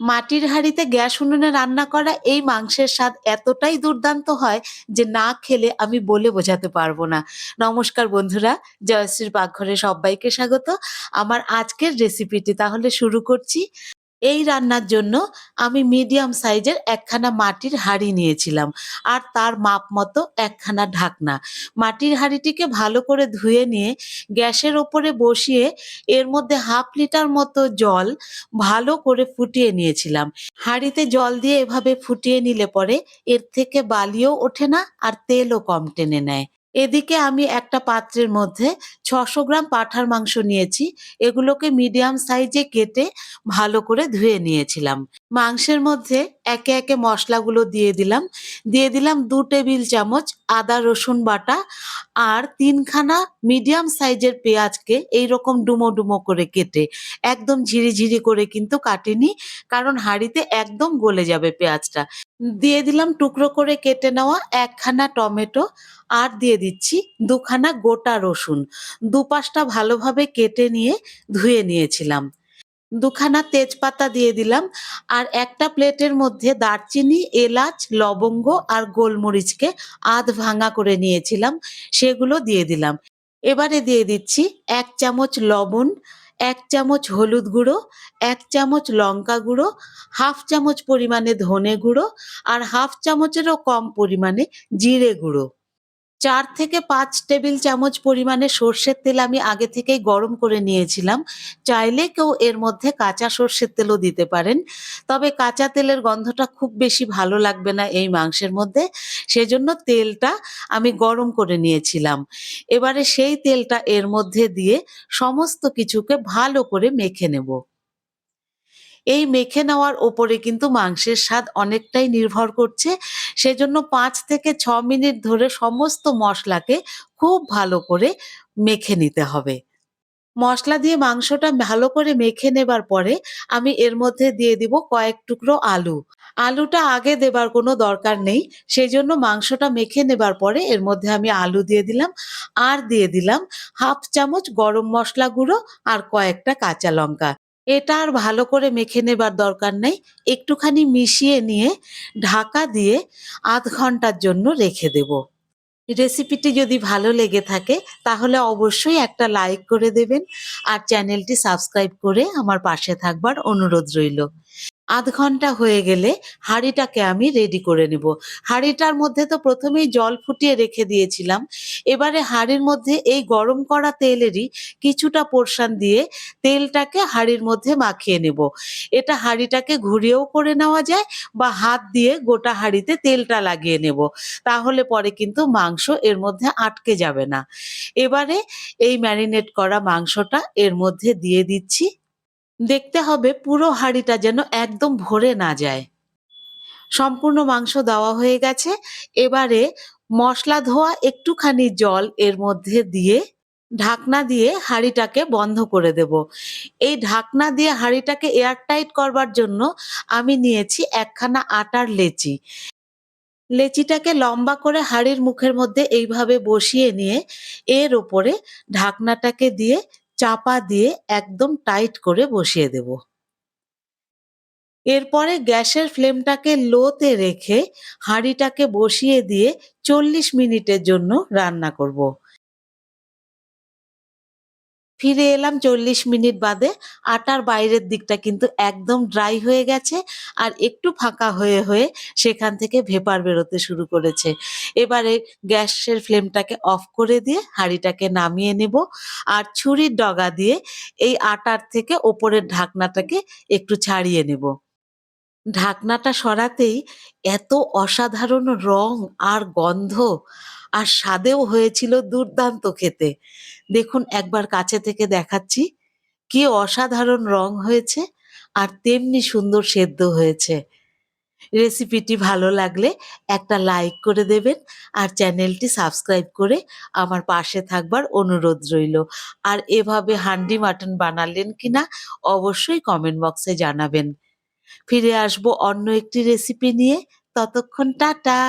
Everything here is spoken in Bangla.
মাটির হাঁড়িতে গ্যাস উনুনে রান্না করা এই মাংসের স্বাদ এতটাই দুর্দান্ত হয় যে না খেলে আমি বলে বোঝাতে পারব না। নমস্কার বন্ধুরা, জয়শ্রীর পাকঘরে সবাইকে স্বাগত। আমার আজকের রেসিপিটি তাহলে শুরু করছি। এই রান্নার জন্য আমি মিডিয়াম সাইজের একখানা মাটির হাঁড়ি নিয়েছিলাম। আর তার মাপ মতো একখানা ঢাকনা। মাটির হাঁড়িটিকে ভালো করে ধুয়ে নিয়ে গ্যাসের ওপরে বসিয়ে এর মধ্যে হাফ লিটার মতো জল ভালো করে ফুটিয়ে নিয়েছিলাম। হাঁড়িতে জল দিয়ে এভাবে ফুটিয়ে নিলে পরে এর থেকে বালিও ওঠে না আর তেলও কম টেনে নেয়। এদিকে আমি একটা পাত্রের মধ্যে ছশো গ্রাম পাঠার মাংস নিয়েছি। এগুলোকে মিডিয়াম সাইজে কেটে ভালো করে ধুয়ে নিয়েছিলাম। মাংসের মধ্যে একে একে মশলাগুলো দিয়ে দিলাম। দিয়ে দিলাম দু টেবিল চামচ আদা, রসুন বাটা আর তিনখানা মিডিয়াম সাইজের পেঁয়াজকে এই রকম ডুমো ডুমো করে কেটে, একদম ঝিরিঝিরি করে কিন্তু কাটিনি কারণ হাঁড়িতে একদম গলে যাবে পেঁয়াজটা। দিয়ে দিলাম টুকরো করে কেটে নেওয়া একখানা টমেটো আর দিয়ে দিচ্ছি দুখানা গোটা রসুন। দুপাশটা ভালোভাবে কেটে নিয়ে ধুয়ে নিয়েছিলাম। দুখানা তেজপাতা দিয়ে দিলাম আর একটা প্লেটের মধ্যে দারচিনি, এলাচ, লবঙ্গ আর গোলমরিচকে আধ ভাঙা করে নিয়েছিলাম, সেগুলো দিয়ে দিলাম। এবারে দিয়ে দিচ্ছি এক চামচ লবণ, এক চামচ হলুদ গুঁড়ো, এক চামচ লঙ্কা গুঁড়ো, হাফ চামচ পরিমাণে ধনে গুঁড়ো আর হাফ চামচেরও কম পরিমাণে জিরে গুঁড়ো। চার থেকে পাঁচ টেবিল চামচ পরিমাণে সর্ষের তেল আমি আগে থেকেই গরম করে নিয়েছিলাম। চাইলে কেউ এর মধ্যে কাঁচা সর্ষের তেলও দিতে পারেন। তবে কাঁচা তেলের গন্ধটা খুব বেশি ভালো লাগবে না এই মাংসের মধ্যে। সেজন্য তেলটা আমি গরম করে নিয়েছিলাম। এবারে সেই তেলটা এর মধ্যে দিয়ে সমস্ত কিছুকে ভালো করে মেখে নেব। এই মেখে নেওয়ার ওপরে কিন্তু মাংসের স্বাদ অনেকটাই নির্ভর করছে। সেজন্য পাঁচ থেকে ছ মিনিট ধরে সমস্ত মশলাকে খুব ভালো করে মেখে নিতে হবে। মশলা দিয়ে মাংসটা ভালো করে মেখে নেবার পরে আমি এর মধ্যে দিয়ে দিব কয়েক টুকরো আলু। আলুটা আগে দেবার কোনো দরকার নেই সেই জন্য মাংসটা মেখে নেবার পরে এর মধ্যে আমি আলু দিয়ে দিলাম। আর দিয়ে দিলাম হাফ চামচ গরম মশলা গুঁড়ো আর কয়েকটা কাঁচা লঙ্কা। এটা আর ভালো করে মেখে নেবার দরকার নেই। একটুখানি মিশিয়ে নিয়ে ঢাকা দিয়ে আধ ঘণ্টার জন্য রেখে দেব। রেসিপিটি যদি ভালো লেগে থাকে, তাহলে অবশ্যই একটা লাইক করে দেবেন আর চ্যানেলটি সাবস্ক্রাইব করে আমার পাশে থাকবার অনুরোধ রইল। আধ ঘণ্টা হয়ে গেলে হাঁড়িটাকে আমি রেডি করে নেব। হাঁড়িটার মধ্যে তো প্রথমেই জল ফুটিয়ে রেখে দিয়েছিলাম। এবারে হাঁড়ির মধ্যে এই গরম করা তেলেরই কিছুটা পোর্শন দিয়ে তেলটাকে হাঁড়ির মধ্যে মাখিয়ে নেব। এটা হাঁড়িটাকে ঘুরিয়েও করে নেওয়া যায় বা হাত দিয়ে গোটা হাঁড়িতে তেলটা লাগিয়ে নেব। তাহলে পরে কিন্তু মাংস এর মধ্যে আটকে যাবে না। এবারে এই ম্যারিনেট করা মাংসটা এর মধ্যে দিয়ে দিচ্ছি। দেখতে হবে পুরো হাঁড়িটা যেন একদম ভরে না যায়। সম্পূর্ণ মাংস দেওয়া হয়ে গেছে। এবারে মশলা ধোয়া, একটুখানি জল এর মধ্যে দিয়ে ঢাকনা দিয়ে হাঁড়িটাকে বন্ধ করে দেব। এই ঢাকনা দিয়ে হাঁড়িটাকে এয়ারটাইট করবার জন্য আমি নিয়েছি একখানা আটার লেচি। লেচিটাকে লম্বা করে হাঁড়ির মুখের মধ্যে এইভাবে বসিয়ে নিয়ে এর ওপরে ঢাকনাটাকে দিয়ে চাপা দিয়ে একদম টাইট করে বসিয়ে দেব। এরপরে গ্যাসের ফ্লেমটাকে লোতে রেখে হাঁড়িটাকে বসিয়ে দিয়ে চল্লিশ মিনিটের জন্য রান্না করব। ফিরে এলাম চল্লিশ মিনিট বাদে। আটার বাইরের দিকটা কিন্তু একদম ড্রাই হয়ে গেছে আর একটু ফাঁকা হয়ে হয়ে সেখান থেকে ভেপার বেরোতে শুরু করেছে। এবারে গ্যাসের ফ্লেমটাকে অফ করে দিয়ে হাঁড়িটাকে নামিয়ে নেব আর ছুরির ডগা দিয়ে এই আটার থেকে ওপরের ঢাকনাটাকে একটু ছাড়িয়ে নেব। ঢাকনাটা সরাতেই এত অসাধারণ রং আর গন্ধ আর স্বাদেও হয়েছিল দুর্দান্ত খেতে। দেখুন, একবার কাছে থেকে দেখাচ্ছি, কি অসাধারণ রং হয়েছে আর তেমনি সুন্দর সেদ্ধ হয়েছে। রেসিপিটি ভালো লাগলে একটা লাইক করে দেবেন আর চ্যানেলটি সাবস্ক্রাইব করে আমার পাশে থাকবার অনুরোধ রইল। আর এভাবে হান্ডি মাটন বানালেন কিনা অবশ্যই কমেন্ট বক্সে জানাবেন। ফিরে আসব অন্য একটি রেসিপি নিয়ে। ততক্ষণ টাটা।